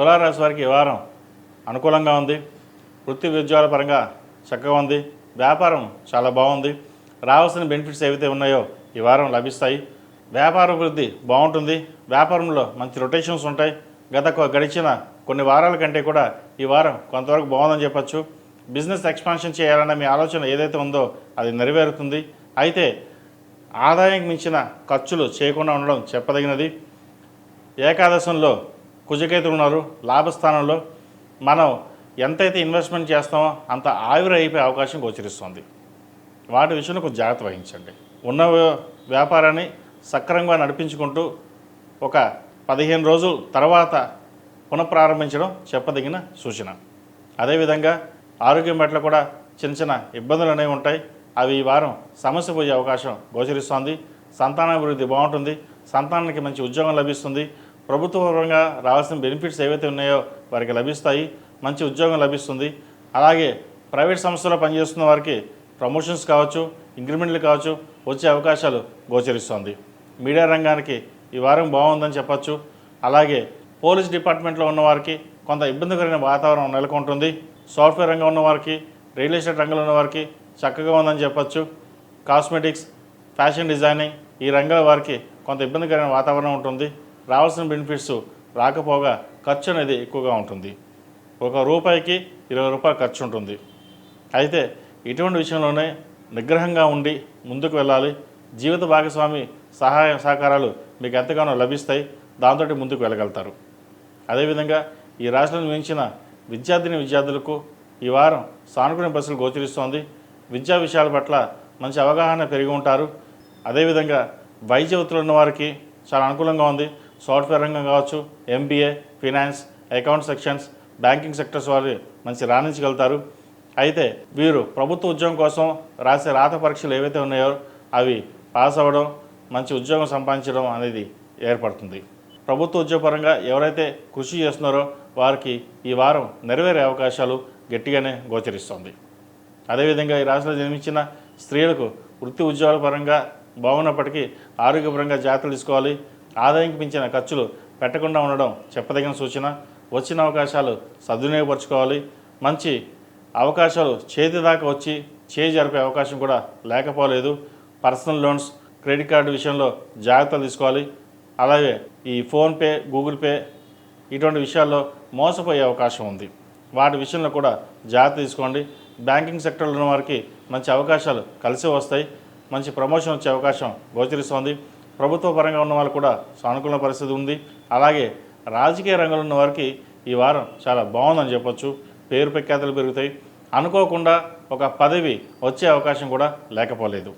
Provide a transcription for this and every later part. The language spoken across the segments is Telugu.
తులారాశి వారికి ఈ వారం అనుకూలంగా ఉంది. వృత్తి ఉద్యోగాల పరంగా చక్కగా ఉంది. వ్యాపారం చాలా బాగుంది. రావాల్సిన బెనిఫిట్స్ ఏవైతే ఉన్నాయో ఈ వారం లభిస్తాయి. వ్యాపార అభివృద్ధి బాగుంటుంది. వ్యాపారంలో మంచి రొటేషన్స్ ఉంటాయి. గత గడిచిన కొన్ని వారాల కంటే కూడా ఈ వారం కొంతవరకు బాగుందని చెప్పచ్చు. బిజినెస్ ఎక్స్పాన్షన్ చేయాలన్న మీ ఆలోచన ఏదైతే ఉందో అది నెరవేరుతుంది. అయితే ఆదాయం మించిన ఖర్చులు చేయకుండా ఉండడం చెప్పదగినది. ఏకాదశంలో కుజకేతులు ఉన్నారు. లాభస్థానంలో మనం ఎంతైతే ఇన్వెస్ట్మెంట్ చేస్తామో అంత ఆవిరి అయిపోయే అవకాశం గోచరిస్తుంది. వాటి విషయంలో కొంచెం జాగ్రత్త వహించండి. ఉన్న వ్యాపారాన్ని సక్రమంగా నడిపించుకుంటూ ఒక పదిహేను రోజుల తర్వాత పునఃప్రారంభించడం చెప్పదగిన సూచన. అదేవిధంగా ఆరోగ్యం పట్ల కూడా చిన్న చిన్న ఇబ్బందులు అనేవి ఉంటాయి. అవి ఈ వారం సమస్య పోయే అవకాశం గోచరిస్తోంది. సంతానాభివృద్ధి బాగుంటుంది. సంతానానికి మంచి ఉద్యోగం లభిస్తుంది. ప్రభుత్వ పరంగా రావాల్సిన బెనిఫిట్స్ ఏవైతే ఉన్నాయో వారికి లభిస్తాయి మంచి ఉద్యోగం లభిస్తుంది. అలాగే ప్రైవేట్ సంస్థలో పనిచేస్తున్న వారికి ప్రమోషన్స్ కావచ్చు ఇంక్రిమెంట్లు కావచ్చు వచ్చే అవకాశాలు గోచరిస్తోంది. మీడియా రంగానికి ఈ వారం బాగుందని చెప్పచ్చు. అలాగే పోలీస్ డిపార్ట్మెంట్లో ఉన్నవారికి కొంత ఇబ్బందికరమైన వాతావరణం నెలకొంటుంది. సాఫ్ట్వేర్ రంగం ఉన్నవారికి రియల్ ఎస్టేట్ రంగంలో ఉన్నవారికి చక్కగా ఉందని చెప్పచ్చు. కాస్మెటిక్స్ ఫ్యాషన్ డిజైనింగ్ ఈ రంగాల వారికి కొంత ఇబ్బందికరమైన వాతావరణం ఉంటుంది. రావాల్సిన బెనిఫిట్స్ రాకపోగా ఖర్చు అనేది ఎక్కువగా ఉంటుంది. ఒక రూపాయికి ఇరవై రూపాయలు ఖర్చు ఉంటుంది అయితే ఇటువంటి విషయంలోనే నిగ్రహంగా ఉండి ముందుకు వెళ్ళాలి. జీవిత భాగస్వామి సహాయ సహకారాలు మీకు ఎంతగానో లభిస్తాయి. దాంతో ముందుకు వెళ్ళగలుగుతారు. అదేవిధంగా ఈ రాష్ట్రం మించిన విద్యార్థిని విద్యార్థులకు ఈ వారం సానుకూల బస్సులు గోచరిస్తోంది. విద్యా విషయాల పట్ల మంచి అవగాహన పెరిగి ఉంటారు. అదేవిధంగా వైద్య వృత్తులు ఉన్న వారికి చాలా అనుకూలంగా ఉంది. సాఫ్ట్వేర్ రంగం కావచ్చు MBA finance account sections banking sectors వారు మంచి రాణించగలుగుతారు. అయితే వీరు ప్రభుత్వ ఉద్యోగం కోసం రాసే రాత పరీక్షలు ఏవైతే ఉన్నాయో అవి పాస్ అవ్వడం మంచి ఉద్యోగం సంపాదించడం అనేది ఏర్పడుతుంది. ప్రభుత్వ ఉద్యోగపరంగా ఎవరైతే కృషి చేస్తున్నారో వారికి ఈ వారం నెరవేరే అవకాశాలు గట్టిగానే గోచరిస్తుంది. అదేవిధంగా ఈ రాశిలో జన్మించిన స్త్రీలకు వృత్తి ఉద్యోగాల పరంగా బాగున్నప్పటికీ ఆరోగ్యపరంగా జాగ్రత్తలు తీసుకోవాలి. ఆదాయంకి మించిన ఖర్చులు పెట్టకుండా ఉండడం చెప్పదగిన సూచన. వచ్చిన అవకాశాలు సద్వినియోగపరచుకోవాలి. మంచి అవకాశాలు చేతి దాకా వచ్చి చేయి జరిపే అవకాశం కూడా లేకపోలేదు. పర్సనల్ లోన్స్ క్రెడిట్ కార్డు విషయంలో జాగ్రత్తలు తీసుకోవాలి. అలాగే ఈ ఫోన్పే గూగుల్ పే ఇటువంటి విషయాల్లో మోసపోయే అవకాశం ఉంది. వాటి విషయంలో కూడా జాగ్రత్త తీసుకోండి. బ్యాంకింగ్ సెక్టర్లో ఉన్న వారికి మంచి అవకాశాలు కలిసి వస్తాయి. మంచి ప్రమోషన్ వచ్చే అవకాశం గోచరిస్తోంది. ప్రభుత్వ పరంగా ఉన్న వాళ్ళు కూడా సానుకూల పరిస్థితి ఉంది. అలాగే రాజకీయ రంగంలో ఉన్న వారికి ఈ వారం చాలా బాగుందని చెప్పొచ్చు. పేరు ప్రఖ్యాతలు పెరుగుతాయి. అనుకోకుండా ఒక పదవి వచ్చే అవకాశం కూడా లేకపోలేదు.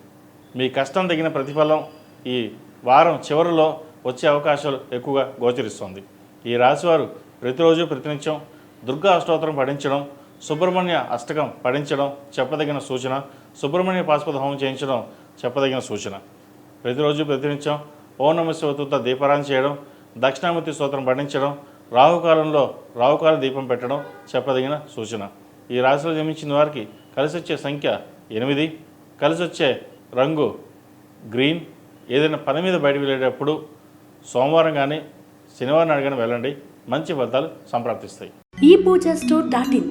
మీ కష్టం తగిన ప్రతిఫలం ఈ వారం చివరిలో వచ్చే అవకాశాలు ఎక్కువగా గోచరిస్తుంది. ఈ రాశివారు ప్రతిరోజు ప్రతినిత్యం దుర్గా అష్టోత్తరం పఠించడం సుబ్రహ్మణ్య అష్టకం పఠించడం చెప్పదగిన సూచన సుబ్రహ్మణ్య పాశుపత హోమం చేయించడం చెప్పదగిన సూచన. ప్రతిరోజు ప్రతినిత్యం ఓం శివతుత దీపారాయణ చేయడం దక్షిణామూర్తి స్తోత్రం పఠించడం రాహుకాలంలో రాహుకాల దీపం పెట్టడం చెప్పదగిన సూచన. ఈ రాశిలో జన్మించిన వారికి కలిసి వచ్చే సంఖ్య ఎనిమిది. కలిసి వచ్చే రంగు గ్రీన్. ఏదైనా పని మీద బయట వెళ్ళేటప్పుడు సోమవారం కానీ శనివారం నాడు కానీ వెళ్ళండి. మంచి ఫలితాలు సంప్రాప్తిస్తాయి. ఈ పూజ స్టోర్ డాట్ ఇన్.